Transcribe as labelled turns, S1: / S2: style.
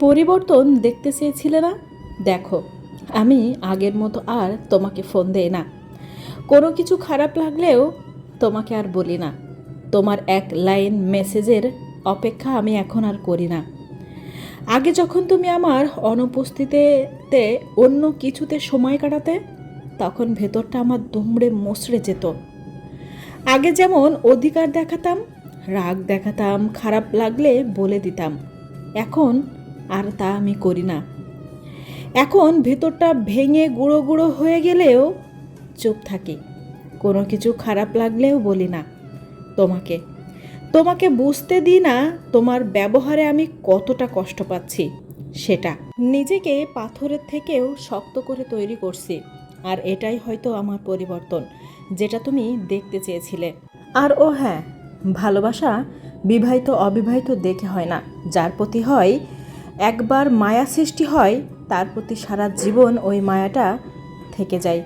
S1: পরিবর্তন দেখতে চেয়েছিলে না? দেখো, আমি আগের মতো আর তোমাকে ফোন দেই না। কোনো কিছু খারাপ লাগলেও তোমাকে আর বলি না। তোমার এক লাইন মেসেজের অপেক্ষা আমি এখন আর করি না। আগে যখন তুমি আমার অনুপস্থিতিতে অন্য কিছুতে সময় কাটাতে, তখন ভেতরটা আমার দুমড়ে মসড়ে যেত। আগে যেমন অধিকার দেখাতাম, রাগ দেখাতাম, খারাপ লাগলে বলে দিতাম। এখন আর তা আমি করি না। এখন ভেতরটা ভেঙে গুঁড়ো গুঁড়ো হয়ে গেলেও চুপ থাকি। কোনো কিছু খারাপ লাগলেও বলি না তোমাকে। তোমাকে বুঝতে দিই না তোমার ব্যবহারে আমি কতটা কষ্ট পাচ্ছি, সেটা। নিজেকে পাথরের থেকেও শক্ত করে তৈরি করছি, আর এটাই হয়তো আমার পরিবর্তন, যেটা তুমি দেখতে চেয়েছিলে। আর ও হ্যাঁ ভালোবাসা বিবাহিত অবিবাহিত দেখে হয় না, যার প্রতি হয় একবার মায়া সৃষ্টি হয় তার প্রতি সারা জীবন ওই মায়াটা থেকে যায়।